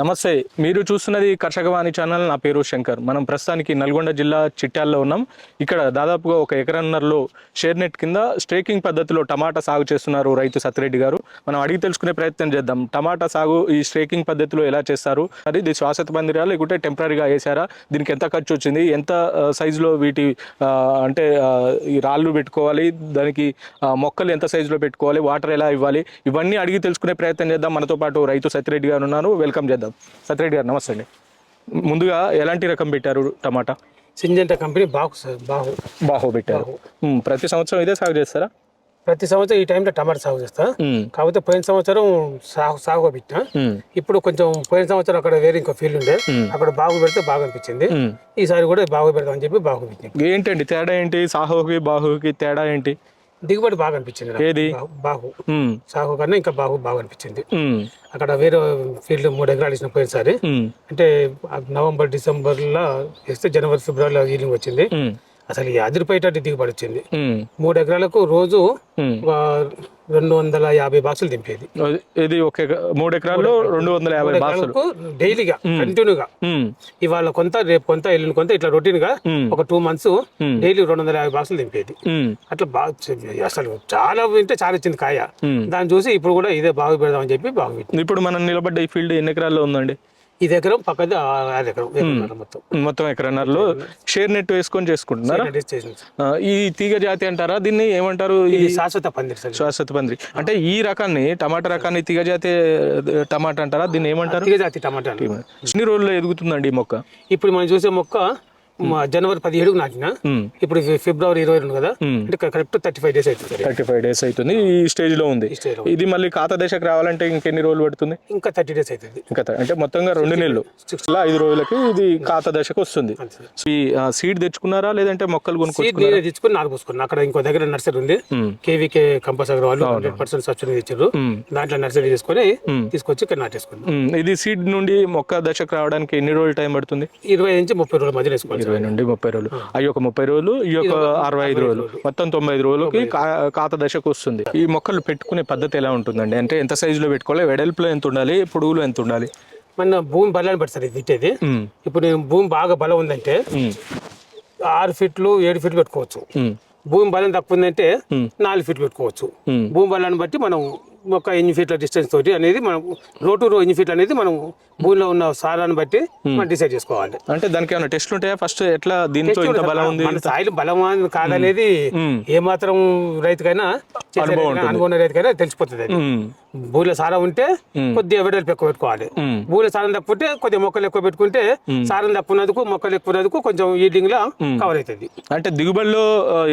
నమస్తే మీరు చూస్తున్నది కర్షకవాణి ఛానల్ నా పేరు శంకర్. మనం ప్రస్తుతానికి నల్గొండ జిల్లా చిట్యాల్లో ఉన్నాం. ఇక్కడ దాదాపుగా ఒక ఎకరన్నరలో షేర్ నెట్ కింద స్ట్రేకింగ్ పద్ధతిలో టమాటా సాగు చేస్తున్నారు రైతు సత్యరెడ్డి గారు. మనం అడిగి తెలుసుకునే ప్రయత్నం చేద్దాం. టమాటా సాగు ఈ స్ట్రేకింగ్ పద్ధతిలో ఎలా చేస్తారు? అది ఇది శ్వాసత పందిరా లేకుంటే టెంపరీగా వేసారా దీనికి ఎంత ఖర్చు వచ్చింది? ఎంత సైజులో వీటి అంటే ఈ రాళ్ళు పెట్టుకోవాలి? దానికి మొక్కలు ఎంత సైజులో పెట్టుకోవాలి? వాటర్ ఎలా ఇవ్వాలి? ఇవన్నీ అడిగి తెలుసుకునే ప్రయత్నం చేద్దాం. మనతో పాటు రైతు సత్యరెడ్డి గారు ఉన్నారు. వెల్కమ్ చేద్దాం. సత్యరెడ్డి గారు నమస్తే అండి. ముందుగా ఎలాంటి రకం పెట్టారు టమాటా? సింజంట కంపెనీ బాగు సార్ బాగు బాహో పెట్టారు. ఉమ్, ప్రతి సంవత్సరం ఇదే సాగు చేస్తారా? ప్రతి సంవత్సరం ఈ టైంలో టమాటా సాగు చేస్తా. ఉమ్, కాకపోతే పోయిన సంవత్సరం సాగు సాగు పెట్టినా. ఉమ్, ఇప్పుడు కొంచెం పోయిన సంవత్సరం అక్కడ వేరే ఇంకో ఫీల్డ్ ఉండే. అక్కడ బాగు పెడితే బాగా అనిపించింది. ఉమ్. ఈసారి కూడా బాగు పెడదామని చెప్పి బాగు పెట్టింది ఏంటండి తేడా ఏంటి? సాహోకి బాహుకి తేడా ఏంటి? దిగుబడి బాగా అనిపించింది. ఏది? ఉమ్, సాగు కన్నా ఇంకా బాగు బాగా అనిపించింది. అక్కడ వేరే ఫీల్డ్ మూడు ఎకరాలు ఇచ్చిన పోయినసారి. అంటే నవంబర్ డిసెంబర్లో వేస్తే జనవరి ఫిబ్రవరిలో ఈలింగ్ వచ్చింది. అసలు ఈ అదిరిపోయేటట్టు దిగుబడి వచ్చింది. ఉమ్, మూడు ఎకరాలకు రోజు రెండు వందల యాభై బాక్సులు దింపేది. ఇది ఒక మూడు ఎకరాల్లో రెండు వందల యాభై బాక్సులు. డైలీగా కంటిన్యూగా. ఇవాళ కొంత రేపు కొంత ఎల్లుండి కొంత ఇట్లా రొటీన్గా ఒక టూ మంత్స్ డైలీ రెండు వందల యాభై బాక్సులు దింపేది. అట్లా బాగా అసలు చాలా వింటే చాలా వచ్చింది కాయ. దాన్ని చూసి ఇప్పుడు కూడా ఇదే బాగా పెడదామని చెప్పి బాగా ఇప్పుడు మనం నిలబడ్డ ఈ ఫీల్డ్ ఎన్ని ఎకరాల్లో ఉందండి? ఈ దగ్గర పక్కది ఆరు ఎకరం ఎకరన్నర మొత్తం. మొత్తం ఎకరన్నరలో షేర్ నెట్ వేసుకొని చేసుకుంటున్నారా? ఈ తీగ జాతి అంటారా? దీన్ని ఏమంటారు? ఈ ఇది శాశ్వత పందిరి సార్ శ్వాసత పందిరి. అంటే ఈ రకాన్ని టమాటా రకాన్ని తీగ జాతి టమాటా అంటారా? దీన్ని ఏమంటారు? తీగ జాతి టమాటా ఎన్ని రోజుల్లో ఎదుగుతుందండి ఈ మొక్క. ఇప్పుడు మనం చూసే మొక్క మా జనవరి పదిహేడుకు నాటిన ఇప్పుడు ఫిబ్రవరి ఇరవై రెండు కదా. అంటే కరెక్ట్ థర్టీ ఫైవ్ డేస్ అవుతుంది థర్టీ ఫైవ్ డేస్ అవుతుంది. ఈ స్టేజ్లో ఉంది. ఇది మళ్ళీ ఖాతా దశకు రావాలంటే ఇంకెన్ని రోజులు పడుతుంది? ఇంకా థర్టీ డేస్ అవుతుంది. ఇంకా అంటే మొత్తంగా రెండు నెలలు. ఐదు రోజులకి ఇది ఖాతా దశకు వస్తుంది. ఈ సీడ్ తెచ్చుకున్నారా లేదంటే మొక్కలు నేనే తెచ్చుకుని నారు పోసుకున్నాను అక్కడ ఇంకో దగ్గర నర్సరీ ఉంది. కేవీకే కంపస్ అగర్ వాళ్ళు హండ్రెడ్ పర్సెంట్ సబ్సిడీ ఇచ్చారు ఉమ్, దాంట్లో నర్సరీ తీసుకొని తీసుకొచ్చి ఇక్కడ నాటేసుకున్నాం. ఇది సీడ్ నుండి మొక్క దశకు రావడానికి ఎన్ని రోజులు టైం పడుతుంది? ఇరవై నుంచి ముప్పై రోజుల మధ్య వేసుకోవాలి. ఇరవై నుండి ముప్పై రోజులు. అవి ఒక ముప్పై రోజులు ఈ యొక్క అరవై ఐదు రోజులు. మొత్తం తొంభై ఐదు రోజులకి కా- ఖాతా దశకు వస్తుంది. ఈ మొక్కలు పెట్టుకునే పద్ధతి ఎలా ఉంటుందండి? అంటే ఎంత సైజులో పెట్టుకోవాలి? వెడల్పులో ఎంత ఉండాలి? పొడుగులో ఎంత ఉండాలి? మన భూమి బలాన్ని పెడతారు ఇది విట్టేది ఉమ్, ఇప్పుడు భూమి బాగా బలం ఉందంటే ఆరు ఫీట్లు ఏడు ఫీట్లు పెట్టుకోవచ్చు. భూమి బలం తక్కువ ఉందంటే. నాలుగు ఫీట్లు పెట్టుకోవచ్చు. భూమి బలాన్ని బట్టి మనం ఒక ఎన్ని ఫీట్ల డిస్టెన్స్ తోటి అనేది మనం రో టు రో ఎన్ని ఫీట్లు అనేది మనం భూమిలో ఉన్న సారాన్ని బట్టి మనం డిసైడ్ చేసుకోవాలి. అంటే దానికి ఏమైనా టెస్ట్లు ఉంటాయా? ఫస్ట్ ఎట్లా దీంతో ఇంత బలం ఉంది మన సాయిల్ బలమా కాదనేది ఉమ్. ఏ మాత్రం రైతుకైనా చేసే రైతుకైనా, తెలిసిపోతుంది భూమిలో సారం ఉంటే కొద్దిగా వెడల్పు ఎక్కువ పెట్టుకోవాలి. భూమిలో సారం తక్కువ ఉంటే కొద్దిగా మొక్కలు ఎక్కువ పెట్టుకుంటే సారం తక్కువ ఉన్నందుకు మొక్కలు ఎక్కువ ఉన్నందుకు కొంచెం ఈల్డింగ్ లా కవర్ అవుతుంది. అంటే దిగుబడిలో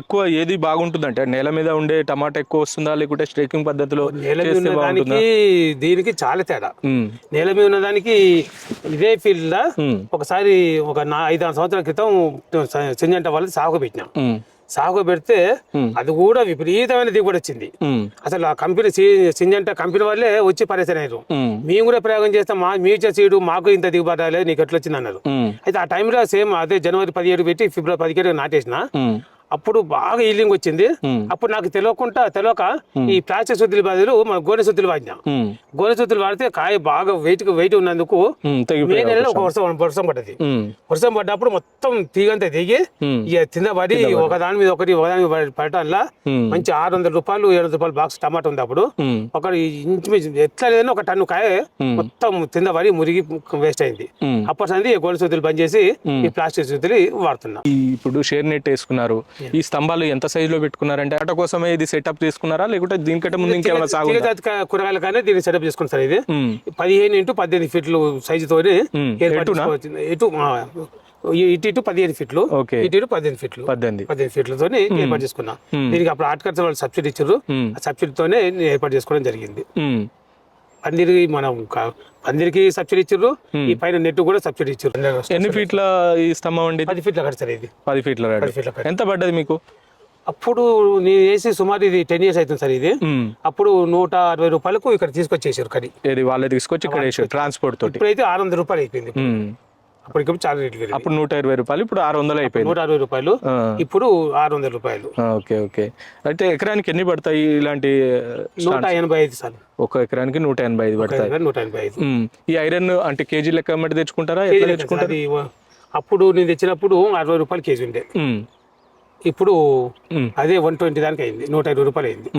ఎక్కువ ఏది బాగుంటుంది అంటే నేల మీద ఉండే టమాటా ఎక్కువ వస్తుందా? లేకుంటే స్ట్రేకింగ్ పద్ధతిలో నేల మీద చేస్తే ఉన్న బాగుంటుందా? దానికి చాలా తేడా. నేల మీద ఉన్న దానికి ఇదే ఫీల్డ్ లా ఒకసారి ఒక నా ఐదారు సంవత్సరాల క్రితం సింజంట వాళ్ళది సాగు పెట్టినాం. సాగు పెడితే అది కూడా విపరీతమైన దిగుబడి వచ్చింది. అసలు ఆ కంపెనీ సింజంట కంపెనీ వాళ్ళే వచ్చి ఉమ్, మేము. కూడా ప్రయోగం చేస్తాం మా మీ ఇచ్చే సీడు మాకు ఇంత దిగుబడి రాలేదు నీకు ఎట్లా వచ్చింది అన్నారు. అయితే ఆ టైంలో సేమ్ అదే జనవరి పదిహేడు పెట్టి ఫిబ్రవరి పదిహేడు నాటేసిన. అప్పుడు బాగా ఈలింగ్ వచ్చింది. అప్పుడు నాకు తెలియకుండా తెలియక ఈ ప్లాస్టిక్ శుద్ధుల బదులు మన గోనె శుద్ధులు వాడినా. గోనె శుద్ధులు వాడితే కాయ బాగా వెయిట్ వెయిట్ ఉన్నందుకు మే నెలలో ఒక వర్షం వర్షం పడ్డది. వర్షం పడ్డప్పుడు మొత్తం తీగంతా దిగి ఇక కింద పడి ఒక దాని మీద ఒకటి ఒక దాని మీద పడి- పడటంలా మంచి ఆరు వందల రూపాయలు ఏడు వందల రూపాయలు బాక్స్ టమాటా ఉంది అప్పుడు. ఒకటి ఇంచుమించు ఎట్లా లేదని ఒక టన్ను కాయ మొత్తం కింద పడి మురిగి వేస్ట్ అయింది. అప్పటి సంది గోనె శుద్ధులు బంద్ చేసి ఈ ప్లాస్టిక్ శుద్ధులు వాడుతున్నా. ఇప్పుడు షేర్ నెట్ వేసుకున్నారు. ఈ స్తంభాలు ఎంత సైజ్లో పెట్టుకున్నారంటే ఆట కోసమే ఇది సెటప్ తీసుకున్నారా లేకుంటే దీనికంటే ముందు ఇంకేమైనా సాగు కూరగాయలు కానీ దీన్ని సెటప్ చేసుకుని సార్ ఇది. ఉమ్, పదిహేను ఇంటూ పద్దెనిమిది ఫీట్లు ఏర్పాటు ఎటునా? చేసుకోవచ్చు. ఎటు? ఇటు ఇటు పదిహేను ఫీట్లు. ఓకే ఇటు ఇటు పద్దెనిమిది ఫీట్లు. పద్దెనిమిది. పద్దెనిమిది ఫీట్లతో ఏర్పాటు చేసుకున్నా. దీనికి అప్పుడు ఆర్ట్ వాళ్ళు సబ్సిడీ ఇచ్చారు. ఆ సబ్సిడీతోనే ఏర్పాటు చేసుకోవడం జరిగింది. ఉమ్, పందిరికి మనం క- పందిరికి సబ్సిడీ ఇచ్చారు ఈ పైన నెట్ కూడా సబ్సిడీ ఇచ్చారు ఎన్ని ఫీట్ల ఈ స్తంభం అండి పది ఫీట్ల కడతారు ఇది. పది ఫీట్ల పది ఎంత పడ్డది మీకు? అప్పుడు నేను వేసి సుమారు ఇది టెన్ ఇయర్స్ అవుతుంది సార్ ఇది. అప్పుడు నూట అరవై రూపాయలకు ఇక్కడ తీసుకొచ్చేసారు కడి ఇది వాళ్ళే తీసుకొచ్చి ఇక్కడ ట్రాన్స్పోర్ట్ తోటి. ఇప్పుడైతే ఆరు వందల రూపాయలు అయిపోయింది. అప్పటికప్పుడు చాలా రేట్లు అప్పుడు నూట ఇరవై రూపాయలు ఇప్పుడు ఆరు వందలు అయిపోయింది. నూట అరవై రూపాయలు ఇప్పుడు ఆరు వందల రూపాయలు. Okay okay. అయితే ఎకరానికి ఎన్ని పడతాయి ఇలాంటి నూట ఎనభై ఐదు సార్లు. ఒక ఎకరానికి నూట ఎనభై ఐదు పడతాయి. నూట ఎనభై ఐదు. ఈ ఐరన్ అంటే కేజీ లెక్క మట్టి తెచ్చుకుంటారా? ఎట్లా తెచ్చుకుంటారు? అప్పుడు నేను తెచ్చినప్పుడు అరవై రూపాయలు కేజీ ఉండే. ఇప్పుడు అదే వన్ ట్వంటీ దానికి అయింది నూట ఇరవై రూపాయలు అయింది.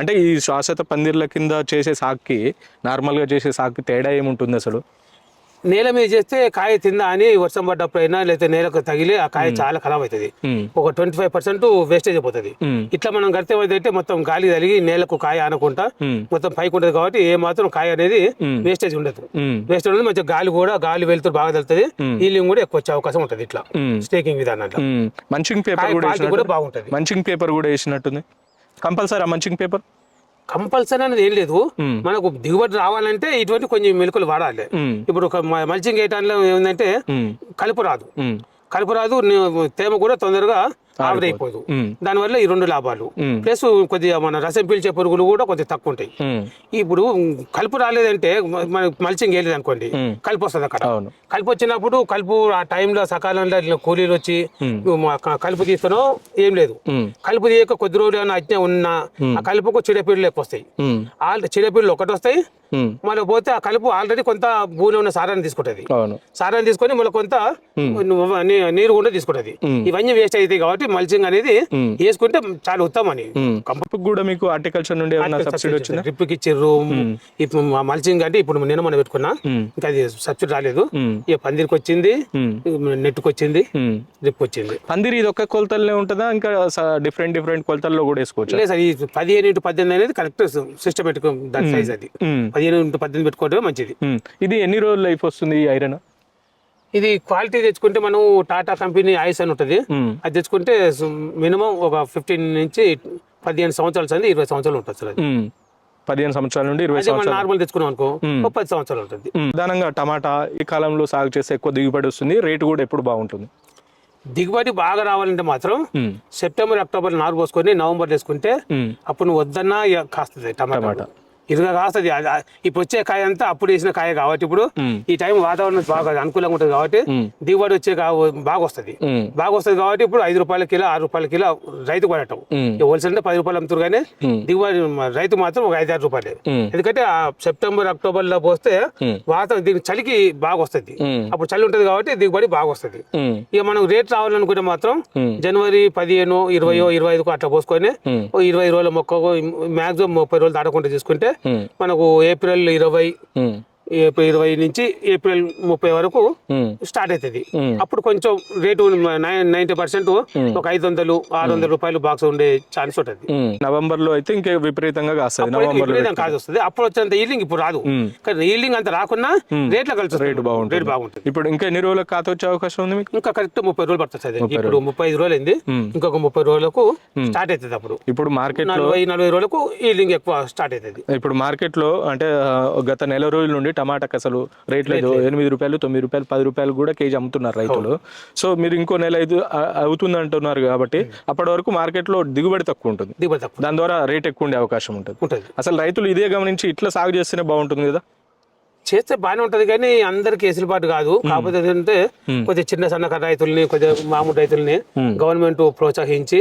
అంటే ఈ శ్వాసత పందిర్ల కింద చేసే సాగుకి నార్మల్గా చేసే సాగుకి తేడా ఏముంటుంది అసలు? నేల మీద చేస్తే కాయ తిందా అని వర్షం పడ్డప్పుడైనా లేకపోతే నేలకు తగిలి ఆ కాయ చాలా ఖరాబ్ అవుతుంది. ఒక ట్వంటీ ఫైవ్ పర్సెంట్ వేస్టేజ్ అయిపోతుంది ఇట్లా మనం కడితే అయితే మొత్తం గాలి తగిలి నేలకు కాయ ఉమ్, మొత్తం పైకి ఉంటుంది కాబట్టి ఏ మాత్రం కాయ అనేది. వేస్టేజ్ ఉండదు. వేస్టేజ్ ఉండదు మంచిగా గాలి కూడా గాలి వెళ్తూ బాగా ఉమ్. హీలింగ్ కూడా ఎక్కువ వచ్చే అవకాశం ఉంటుంది ఇట్లా. స్టేకింగ్ విధానంలో. మంచింగ్ పేపర్ కూడా బాగుంటుంది. మంచింగ్ పేపర్ కూడా వేసినట్టుంది. కంపల్సరీ మంచింగ్ పేపర్ కంపల్సరీ అనేది ఏం లేదు. మనకు దిగుబడి రావాలంటే ఇటువంటి కొన్ని మెలకులు వాడాలి. ఇప్పుడు ఒక మల్చింగ్ వేయటానికి ఉమ్, కలుపు రాదు. కలుపు రాదు తేమ కూడా తొందరగా ఆవిరైపోదు. ఉమ్, దానివల్ల ఈ రెండు లాభాలు. ప్లస్ కొద్దిగా మన రసం పీల్చే పురుగులు కూడా కొద్దిగా తక్కువ ఉంటాయి ఇప్పుడు కలుపు రాలేదంటే మన మల్చింగ్ వేయలేదు అనుకోండి. కలుపు వస్తుంది అక్కడ కలుపు వచ్చినప్పుడు కలుపు ఆ టైంలో సకాలంలో కూలీలు వచ్చి కలుపు తీస్తానో ఏం లేదు. కలుపు తీయక కొద్ది రోజులు ఏమైనా ఉన్నా ఆ కలుపుకు చీడపీడలు ఎక్కువ వస్తాయి ఆల్రెడీ చీడపీడలు ఒకటి వస్తాయి మళ్ళీ పోతే ఆ కలుపు ఆల్రెడీ కొంత భూమిలో ఉన్న సారాన్ని తీసుకుంటది. అవును. సారాన్ని తీసుకొని మళ్ళీ కొంత నీరు కూడా తీసుకుంటది. ఇవన్నీ వేస్ట్ అవుతాయి కాబట్టి మల్చింగ్ అనేది. వేసుకుంటే చాలా ఉత్తమం అని. కంపకు కూడా మీకు హార్టికల్చర్ నుండి సబ్సిడీ వచ్చిందా? డ్రిప్కి ఇచ్చిర్రు. ఇప్పుడు మల్చింగ్ అంటే ఇప్పుడు నేను మనం పెట్టుకున్నా. ఇంకా అది సబ్సిడీ రాలేదు. ఇక పందిరికి వచ్చింది. నెట్కి వచ్చింది. డ్రిప్ వచ్చింది. పందిరి ఇది ఒక్క కొలతలనే ఉంటుందా? ఇంకా డిఫరెంట్ డిఫరెంట్ కొలతల్లో కూడా వేసుకోవచ్చు? లేదు సార్ ఈ పదిహేను ఇంటూ పద్దెనిమిది అనేది కరెక్ట్ సిస్టమేటిక్ దాని సైజ్ అది. పదిహేను పద్దెనిమిది పెట్టుకోవడమే మంచిది. ఇది ఎన్ని రోజులు లైఫ్ వస్తుంది ఈ ఐరన్? ఇది క్వాలిటీ తెచ్చుకుంటే మనం టాటా కంపెనీ ఐస్ అని ఉంటుంది. అది తెచ్చుకుంటే మినిమం ఒక ఫిఫ్టీన్ నుంచి పదిహేను సంవత్సరాలు సంది ఇరవై సంవత్సరాలు ఉంటుంది సార్ పదిహేను సంవత్సరాల నుండి ఇరవై సంవత్సరాలు. నార్మల్ తెచ్చుకున్నాం అనుకో ఒక పది సంవత్సరాలు ఉంటుంది. ప్రధానంగా టమాటా ఈ కాలంలో సాగు చేస్తే ఎక్కువ దిగుబడి వస్తుంది. రేటు కూడా ఎప్పుడు బాగుంటుంది? దిగుబడి బాగా రావాలంటే మాత్రం సెప్టెంబర్ అక్టోబర్ నారు పోసుకొని నవంబర్ వేసుకుంటే ఉమ్, అప్పుడు నువ్వు వద్దన్నా కాస్తుంది టమాటా. ఇరుగా కాస్తుంది ఇప్పుడు వచ్చే కాయ అంతా అప్పుడు వేసిన కాయ కాబట్టి ఇప్పుడు ఈ టైం వాతావరణం బాగా అనుకూలంగా ఉంటుంది కాబట్టి దిగుబడి వచ్చే బాగా వస్తుంది బాగా వస్తుంది కాబట్టి ఇప్పుడు ఐదు రూపాయల కిలో ఆరు రూపాయల కిలో రైతు పడటం హోల్సేల్ అంటే పది రూపాయలు అమ్ముతారు కానీ. దిగుబడి రైతు మాత్రం ఒక ఐదు ఆరు రూపాయలే. ఎందుకంటే ఆ సెప్టెంబర్ అక్టోబర్లో పోస్తే వాతావరణం దీనికి చలికి బాగా వస్తుంది అప్పుడు చలి ఉంటుంది కాబట్టి దిగుబడి బాగా వస్తుంది ఇక మనం రేట్ రావాలనుకుంటే మాత్రం జనవరి పదిహేను ఇరవయో ఇరవై ఐదుకు అట్లా పోసుకొని ఇరవై రోజుల మొక్కకు మాక్సిమం ముప్పై రోజులు దాటకుండా తీసుకుంటే మనకు ఏప్రిల్ ఇరవై ఇరవై నుంచి ఏప్రిల్ ముప్పై వరకు స్టార్ట్ అవుతుంది అప్పుడు కొంచెం రేటు నైన్టీ పర్సెంట్ ఒక ఐదు వందలు ఆరు వందల రూపాయలు బాక్స్ ఉండే ఛాన్స్ ఉంటుంది. నవంబర్లో అయితే ఇంకా విపరీతంగా కాస్తుంది. నవంబర్ కాదు వస్తుంది అప్పుడు వచ్చేంత ఈల్డింగ్ ఇప్పుడు రాదు. కానీ ఈల్డింగ్ అంత రాకున్నా రేట్లో కలిసి రేటు బాగుంటుంది. రేట్ బాగుంటుంది. ఇప్పుడు ఇంకా ఎన్ని రోజులకు ఖాతా వచ్చే అవకాశం ఉంది మీకు? ఇంకా కరెక్ట్ ముప్పై రోజులు పడుతుంది. ఇప్పుడు ముప్పై ఐదు రోజులు అయింది. ఇంకొక ముప్పై రోజులకు స్టార్ట్ అవుతుంది అప్పుడు. ఇప్పుడు మార్కెట్ నలభై నలభై రోజులకు ఈల్డింగ్ ఎక్కువ స్టార్ట్ అవుతుంది. ఇప్పుడు మార్కెట్లో అంటే గత నెల రోజుల నుండి టమాటాకి అసలు రేట్ లేదు ఎనిమిది రూపాయలు తొమ్మిది రూపాయలు పది రూపాయలు కూడా కేజీ అమ్ముతున్నారు రైతులు. సో మీరు ఇంకో నెల ఐదు అవుతుంది అంటున్నారు కాబట్టి అప్పటి వరకు మార్కెట్లో దిగుబడి తక్కువ ఉంటుంది. దిగుబడి తక్కువ. దాని ద్వారా రేట్ ఎక్కువ ఉండే అవకాశం ఉంటుంది. ఉంటుంది. అసలు రైతులు ఇదే గమనించి ఇట్లా సాగు చేస్తేనే బాగుంటుంది కదా? చేస్తే బాగానే ఉంటది కానీ అందరికి ఎసులుబాటు కాదు. కాకపోతే ఏంటంటే కొద్దిగా చిన్న సన్నకారు రైతుల్ని కొద్దిగా మామూలు రైతుల్ని గవర్నమెంట్ ప్రోత్సహించి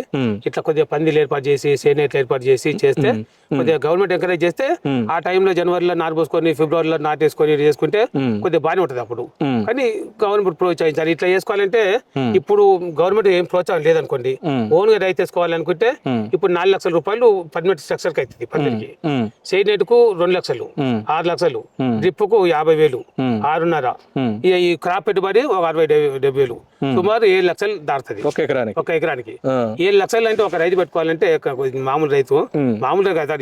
ఇట్లా కొద్దిగా పందిలు ఏర్పాటు చేసి సేనేట్లు ఏర్పాటు చేసి చేస్తే కొద్దిగా గవర్నమెంట్ ఎంకరేజ్ చేస్తే ఆ టైంలో జనవరిలో నారు పోసుకొని ఫిబ్రవరిలో నాటేసుకొని చేసుకుంటే. కొద్దిగా బాగానే ఉంటది అప్పుడు. కానీ గవర్నమెంట్ ప్రోత్సహించాలి. ఇట్లా చేసుకోవాలంటే ఇప్పుడు గవర్నమెంట్ ఏం ప్రోత్సాహం లేదనుకోండి. ఓన్గా రైతు వేసుకోవాలనుకుంటే ఉమ్. ఇప్పుడు నాలుగు లక్షల రూపాయలు పర్మిట్ స్ట్రక్చర్కి అవుతుంది పందిరికి సేనేట్కు రెండు లక్షలు ఆరు లక్షలు. డ్రిప్కు యాభై వేలు. ఆరున్నర. ఈ క్రాప్ పెట్టుబడి ఒక అరవై డెబ్బై వేలు సుమారు ఏడు లక్షలు దాటుతుంది. ఒక ఎకరానికి. ఒక ఎకరానికి. ఏడు లక్షలు అంటే ఒక రైతు పెట్టుకోవాలంటే మామూలు రైతు ఉమ్. మామూలుగా కదా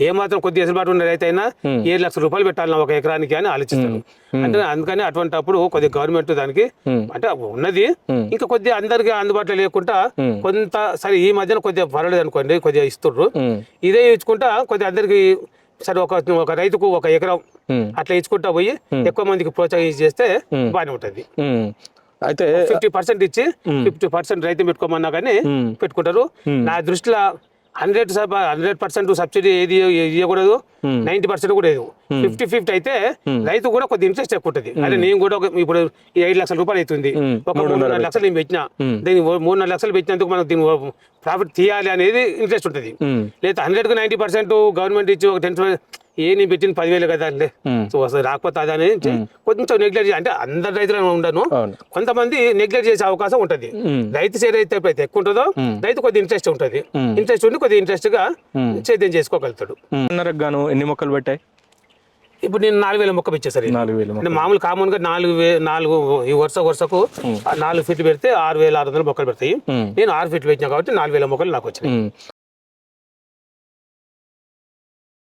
ఏ మాత్రం కొద్ది ఎసులుబాటు ఉన్న రైతు అయినా ఏడు లక్షల రూపాయలు పెట్టాలన్నా ఒక ఎకరానికి అని ఆలోచిస్తాడు. అంటే అందుకని అటువంటి అప్పుడు కొద్దిగా గవర్నమెంట్ దానికి. అంటే ఉన్నది. ఇంకా కొద్దిగా అందరికి అందుబాటులో లేకుండా. కొంత సరే ఈ మధ్యన కొద్దిగా పర్వాలేదు అనుకోండి కొద్దిగా ఇస్తుర్రు. ఉమ్, ఇదే ఇచ్చుకుంటా కొద్దిగా అందరికి సరే ఒక ఒక రైతుకు ఒక ఎకరం అట్లా ఇచ్చుకుంటా పోయి ఎక్కువ మందికి ప్రోత్సహించి చేస్తే బాగానే ఉంటది. అయితే ఫిఫ్టీ పర్సెంట్ ఇచ్చి ఫిఫ్టీ పర్సెంట్ రైతు పెట్టుకోమన్నా కానీ పెట్టుకుంటారు. నా దృష్టిలో హండ్రెడ్ హండ్రెడ్ పర్సెంట్ సబ్సిడీ ఏది ఇవ్వకూడదు నైన్టీ పర్సెంట్ కూడా లేదు. ఫిఫ్టీ ఫిఫ్టీ అయితే రైతు కూడా కొద్ది ఇంట్రెస్ట్ ఎక్కువ ఉంటుంది. అంటే నేను కూడా ఇప్పుడు ఐదు లక్షల రూపాయలు అవుతుంది. ఒక మూడున్నర లక్షలు నేను పెట్టిన. దీని ఓ మూడున్నర లక్షలు పెట్టినందుకు మనకు దీని ప్రాఫిట్ తీయాలి అనేది ఇంట్రెస్ట్ ఉంటుంది. లేదా హండ్రెడ్కు నైన్టీ పర్సెంట్ గవర్నమెంట్ ఇచ్చి ఒక టెన్ ఏ నేను పెట్టిన పదివేలు కదా అంటే సో అసలు రాకపోతే అది అనేది కొంచెం నెగ్లెక్ట్ అంటే అందరు రైతులు ఉండను. కొంతమంది నెగ్లెక్ట్ చేసే అవకాశం ఉంటది. రైతు సేద అయితే ఎప్పుడైతే ఎక్కువ ఉంటుందో రైతు కొద్ది ఇంట్రెస్ట్ ఉంటది. ఇంట్రెస్ట్ ఉండి కొద్ది ఇంట్రెస్ట్గా సేద్యం చేసుకోగలుగుతాడు. గాను ఎన్ని మొక్కలు పెట్టాయి? ఇప్పుడు నేను నాలుగు వేల మొక్క ఇచ్చేసరి నాలుగు వేలు అంటే మామూలు కామన్గా నాలుగు వే నాలుగు ఈ వరుస వరుసకు నాలుగు ఫీట్లు పెడితే ఆరు వేల ఆరు వందల మొక్కలు పెడతాయి. నేను ఆరు ఫీట్లు పెట్టినా కాబట్టి నాలుగు వేల మొక్కలు నాకు వచ్చినాయి. ఉమ్.